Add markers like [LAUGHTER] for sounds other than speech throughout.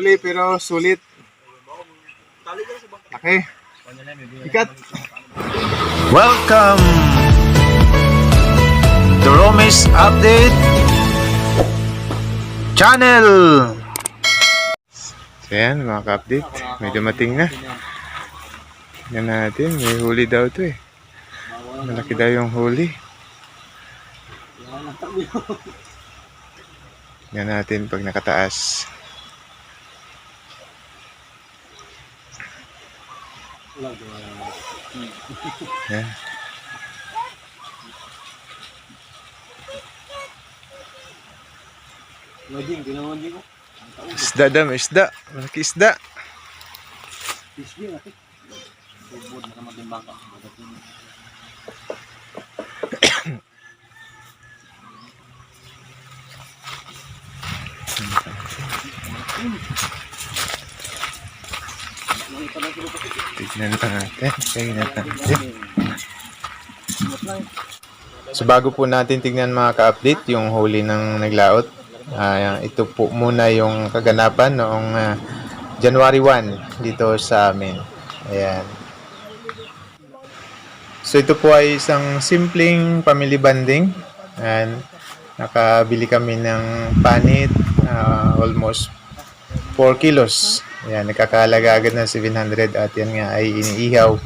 huli pero sulit. Laki. Ikat. Welcome to Romis Update Channel. So yan, mga ka-update. May dumating na. Yan natin, may huli daw to eh. Malaki daw yung huli. Yan natin pag nakataas. Yan. Isda daw, may isda. Malaki isda. Tignan natin. Tignan natin. So bago po natin tignan mga ka-update yung huli ng naglaot, ah, ito po muna yung kaganapan noong ah, January 1 dito sa amin. Ayan. So ito po ay isang simpleng family banding. And nakabili kami ng panit ah, almost 4 kilos. Ayan, nakakahalaga agad ng 700 at yan nga ay iniihaw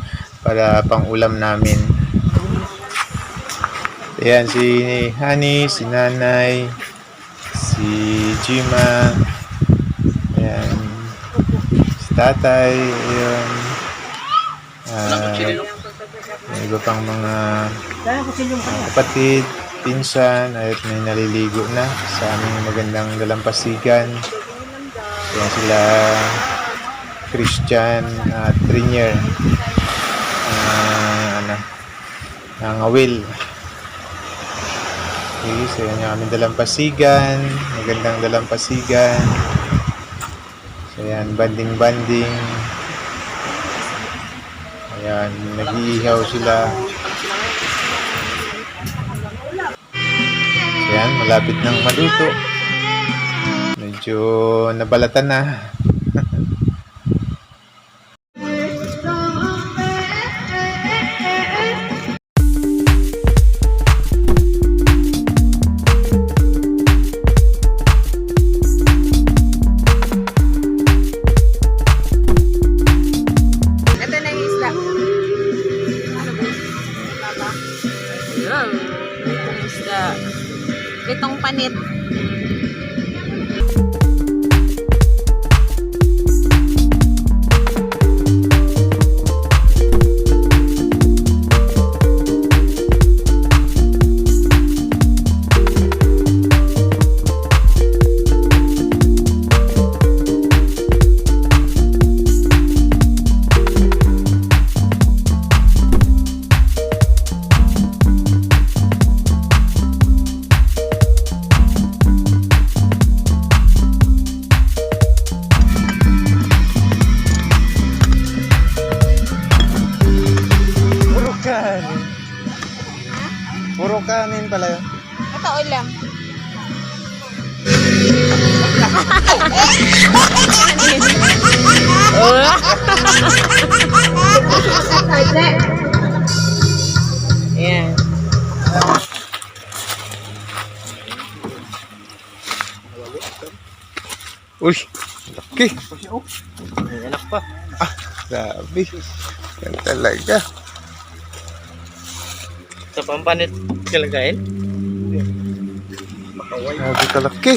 para pang ulam namin. Ayan, si Honey, si Nanay, si Jima, ayan, si Tatay, ayan, ah, yung iba pang mga mga kapatid, pinsan, at may naliligo na sa aming magandang dalampasigan. Ayan sila Christian at Trinier. Ah, ano, ang awil. Okay, so yan yung aming dalampasigan. Magandang dalampasigan. So yan, banding-banding. Ayan, nag-iihaw sila. So yan, malapit ng maluto. Medyo nabalatan na. [LAUGHS] Kanin pala yun. Ito ulam. [LAUGHS] Ayan. Uy, laki. May anak pa. Grabe. Yan talaga. Sa pampanit kalagayin. Grabe kalaki.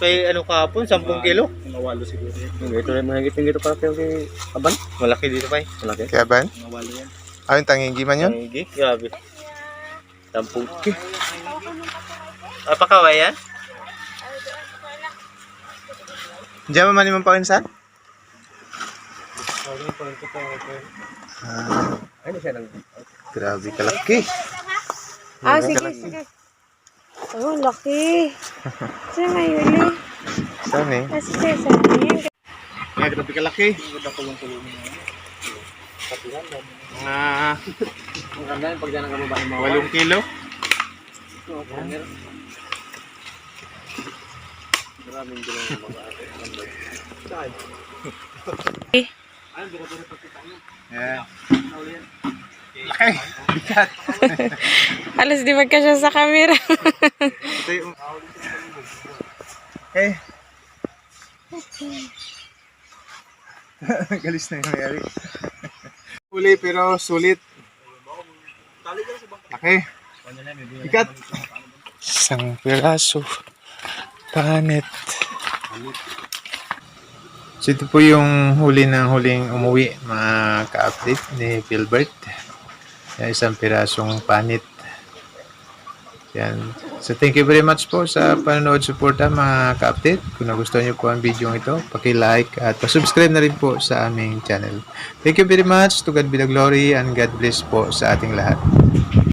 Kay ano kahapon, 10 kilo. Nawalo siguro. Ito na mga giting dito para kay Aban. Malaki dito pa eh. Malaki. Kaya ba? Nawalo yan. Ayun, tangigi man yun? Ang igi, grabe. 10 kilo. [LAUGHS] Apa kaway yan? Diyan man naman pa kinsan? Ah, Ano siya nang grabe kalaki. Ah, sige, sige. Oh, laki. Saan nga yun eh? Saan eh? Nasa sesa. Ayan. Nga, grabe kalaki. Mga Ang ganda yung pagdana ng babae mo. 8 kilo. Maraming gulong ng babae. Yeah. Laki. Bigat. [LAUGHS] Alas di magkasya sa camera. Ito yung... Okay. [LAUGHS] Galis na yung nangyari. Huli pero sulit. Laki. Bigat. Isang piraso. Panit. So ito po yung huli ng huling umuwi mga ka-update ni Philbert. Yan, isang pirasong panit. Yan. So thank you very much po sa panonood suporta mga ka-update. Kung nagustuhan niyo po ang video ito, paki-like at pa-subscribe na rin po sa aming channel. Thank you very much. To God be the glory and God bless po sa ating lahat.